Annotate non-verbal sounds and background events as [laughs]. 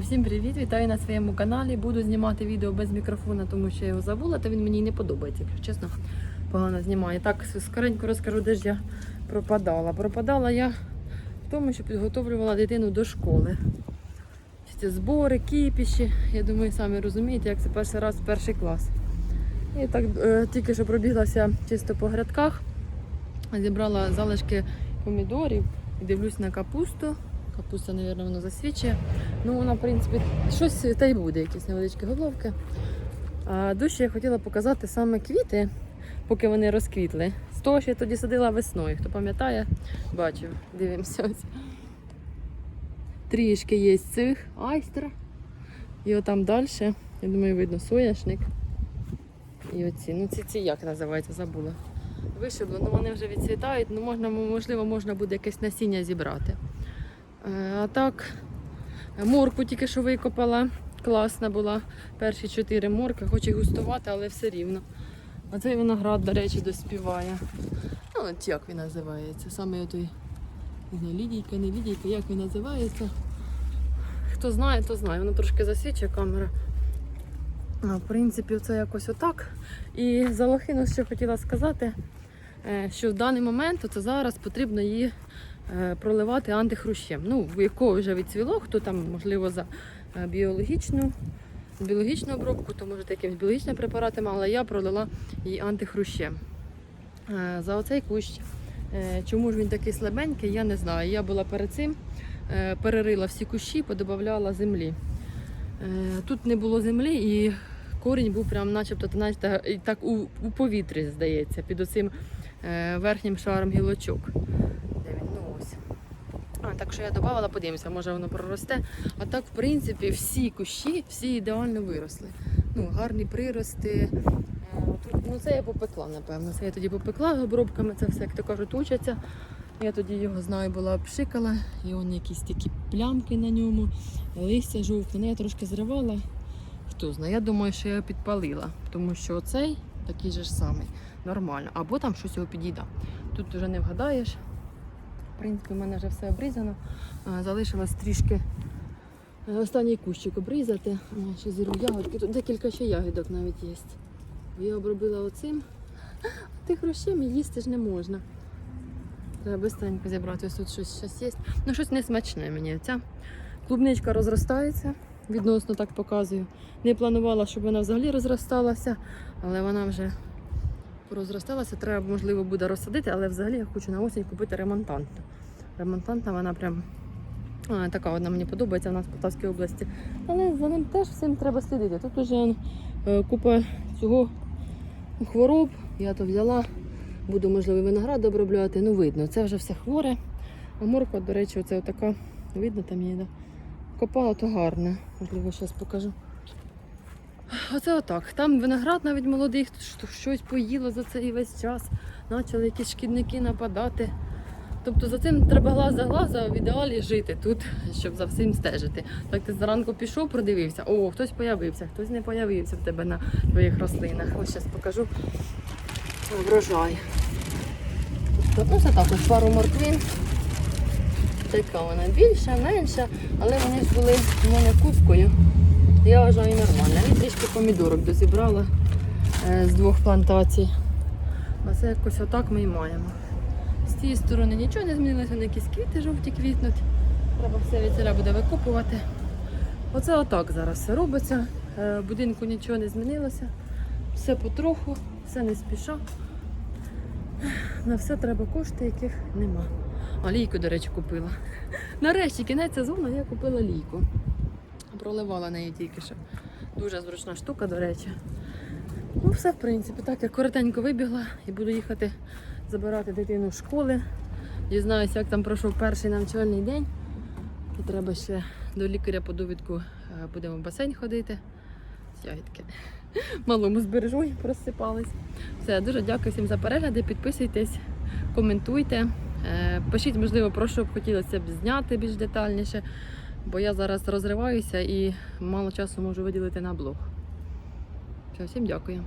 Всім привіт! Вітаю на своєму каналі. Буду знімати відео без мікрофона, тому що я його забула, та він мені не подобається, якщо чесно, погано знімає. Так, скоренько розкажу, де ж я пропадала. Пропадала я в тому, що підготовлювала дитину до школи. Ці збори, кіпіші. Я думаю, самі розумієте, як це перший раз в перший клас. І так е, тільки що пробіглася чисто по грядках, зібрала залишки помідорів і дивлюсь на капусту. Капуста, мабуть, воно засвічує. Ну, вона, в принципі, щось та й буде, якісь невеличкі головки. А дужче я хотіла показати саме квіти, поки вони розквітли. З того, що я тоді садила весною. Хто пам'ятає, бачив, дивимося. Ось. Трішки є цих айстра. І отам далі, я думаю, видно соняшник. І оці, ну ці, ці як називаються, забула. Вишибло, ну вони вже відцвітають, ну можна, можливо, можна буде якесь насіння зібрати. Е, А так, моркву тільки що викопала. Класна була. Перші чотири морки, хоч і густувати, але все рівно. А цей виноград, до речі, доспіває. Ну, от як він називається? Саме той не знаю, лідійка, не лідійка, як він називається. Хто знає, то знає. Воно трошки засвічує камера. А, в принципі, це якось отак. І за лохину ще хотіла сказати, е, що в даний момент це зараз потрібно її проливати антихрущем. Ну, якого вже відцвіло, хто там, можливо, за е, біологічну, біологічну обробку, то може якимось біологічним препаратом, але я пролила її антихрущем. Е, За оцей кущ. Е, Чому ж він такий слабенький, я не знаю. Я була перед цим, е, перерила всі кущі, подобавляла землі. Е, Тут не було землі і корінь був прям начебто знаєте, так у, у повітрі, здається, під оцим е, верхнім шаром гілочок. Де він? Ну ось. А, так що я додавала, подивимося, може воно проросте. А так, в принципі, всі кущі, всі ідеально виросли. Ну, гарні прирости. Е, ну, це я попекла, напевно. Це я тоді попекла обробками, це все, як то кажуть, учаться. Я тоді його знаю, була обшикала, і он якісь такі плямки на ньому, листя жовте. Ну, я трошки зривала. Хто знає, я думаю, що я його підпалила, тому що оцей такий же ж самий, нормально. Або там щось його підійде. Тут вже не вгадаєш. В принципі, в мене вже все обрізано. Залишилось трішки е, останній кущик обрізати. Ще зірву ягодки. Тут декілька ще ягідок навіть є. Я обробила оцим. Тих рощем їсти ж не можна. Треба бистренько зібрати. Ось тут щось, щось є. Ну, щось несмачне мені. Ця клубничка розростається, відносно так показую. Не планувала, щоб вона взагалі розросталася, але вона вже розросталася. Треба, можливо, буде розсадити, але взагалі я хочу на осінь купити ремонтантну. Ремонтантна вона прям а, така одна мені подобається, вона з Полтавській області. Але за ним теж всім треба слідити. Тут вже е, купа цього хвороб. Я то взяла. Буду, можливо, виноград обробляти. Ну, видно, це вже все хворе. А морква, до речі, оце така. Видно там її, да? Копала, то гарне. Можливо, зараз покажу. Оце отак. Там виноград навіть молодий, щось поїло за цей весь час. Почали якісь шкідники нападати. Тобто за цим треба глаз за глаза в ідеалі жити тут, щоб за всім стежити. Так ти зранку пішов, продивився, о, хтось появився, хтось не появився в тебе на твоїх рослинах. Ось зараз покажу врожай. Тобто, ну це також пару морквин. Така вона більша, менша, але вони ж були в мене кубкою. Я вважаю нормально. І трішки помідорок дозібрала е, з двох плантацій. Оце якось отак ми і маємо. З цієї сторони нічого не змінилося, вони якісь квіти жовті квітнуть. Треба все від селя буде викопувати. Оце отак зараз все робиться. Е, В будинку нічого не змінилося. Все потроху, все не спіша. На все треба кошти, яких нема. А лійку, до речі, купила. Нарешті кінець сезону я купила лійку. Проливала неї тільки що. Дуже зручна штука, до речі. Ну, все, в принципі, так. Я коротенько вибігла і буду їхати забирати дитину з школи. Дізнаюся, як там пройшов перший навчальний день. І треба ще до лікаря по довідку е, будемо в басейн ходити. Ягідки. [laughs] Малому збережу і просипались. Все, дуже дякую всім за перегляди. Підписуйтесь, коментуйте. Е, Пишіть, можливо, про що б хотілося б зняти більш детальніше, бо я зараз розриваюся і мало часу можу виділити на блог. Всім дякую.